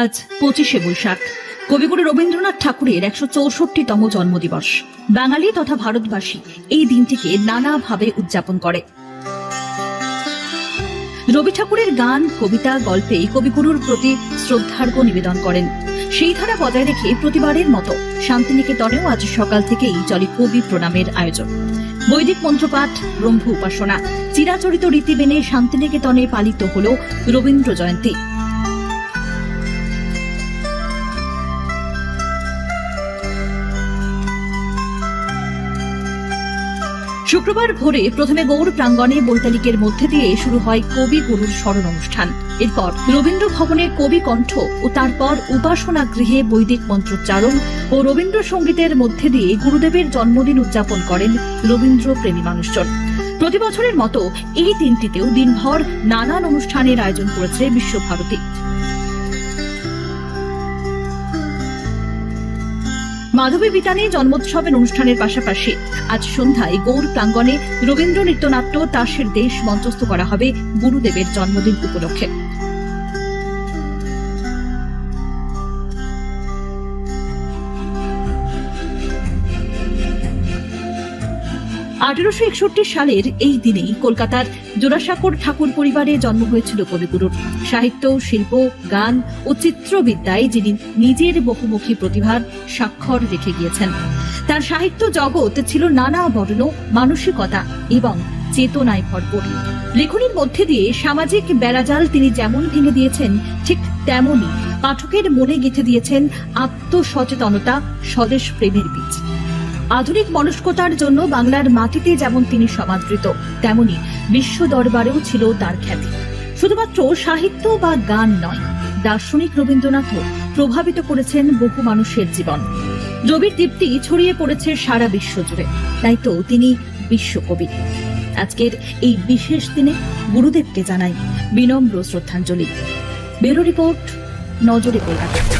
আজ পঁচিশে বৈশাখ। কবিগুরু রবীন্দ্রনাথ ঠাকুরের একশো চৌষট্টিতম জন্মদিবস। বাঙালি তথা ভারতবাসী এই দিনটিকে নানাভাবে উদযাপন করে। রবি ঠাকুরের গান, কবিতা, গল্পে কবিগুরুর প্রতি শ্রদ্ধার্ঘ্য নিবেদন করেন। সেই ধারা বজায় রেখে প্রতিবারের মতো শান্তিনিকেতনেও আজ সকাল থেকেই চলে কবি প্রণামের আয়োজন। বৈদিক মন্ত্রপাঠ, ব্রহ্ম উপাসনা, চিরাচরিত রীতি মেনে শান্তিনিকেতনে পালিত হল রবীন্দ্র জয়ন্তী। শুক্রবার ভোরে প্রথমে গৌর প্রাঙ্গণে বৈতালিকের মধ্যে দিয়ে শুরু হয় কবি গুরুর স্মরণ অনুষ্ঠান। এরপর রবীন্দ্র ভবনের কবি কণ্ঠ ও তারপর উপাসনা গৃহে বৈদিক মন্ত্রোচ্চারণ ও রবীন্দ্রসঙ্গীতের মধ্যে দিয়ে গুরুদেবের জন্মদিন উদযাপন করেন রবীন্দ্র প্রেমী মানুষজন। প্রতি বছরের মতো এই দিনটিতেও দিনভর নানান অনুষ্ঠানের আয়োজন করেছে বিশ্বভারতী। মাধবী বিতানে জন্মোৎসবের অনুষ্ঠানের পাশাপাশি আজ সন্ধ্যায় গৌর প্রাঙ্গনে রবীন্দ্র নৃত্যনাট্য তাসের দেশ মঞ্চস্থ করা হবে গুরুদেবের জন্মদিন উপলক্ষে। আঠারোশো একষট্টি সালের এই দিনেই কলকাতার জোড়াসাঁকোর ঠাকুর পরিবারে জন্ম হয়েছিল কবিগুরুর। সাহিত্য, শিল্প, গান ও চিত্রবিদ্যায় যিনি নিজের বহুমুখী প্রতিভার স্বাক্ষর রেখে গিয়েছেন। তার সাহিত্য জগৎ ছিল নানা বর্ণ, মানসিকতা এবং চেতনায় ভরপুর। লেখনীর মধ্যে দিয়ে সামাজিক বেড়াজাল তিনি যেমন ভেঙে দিয়েছেন, ঠিক তেমনই পাঠকের মনে গেঁথে দিয়েছেন আত্মসচেতনতা, স্বদেশ প্রেমের বীজ। আধুনিক মনস্কতার জন্য বাংলার মাটিতে যেমন তিনি সমাদৃত, তেমনি বিশ্ব দরবারেও ছিল তার খ্যাতি। শুধুমাত্র সাহিত্য বা গান নয়, দার্শনিক রবীন্দ্রনাথও প্রভাবিত করেছেন বহু মানুষের জীবন। রবির দীপ্তি ছড়িয়ে পড়েছে সারা বিশ্ব জুড়ে, তাই তো তিনি বিশ্বকবি। আজকের এই বিশেষ দিনে গুরুদেবকে জানাই বিনম্র শ্রদ্ধাঞ্জলি। ব্যুরো রিপোর্ট, নজরে কলকাতা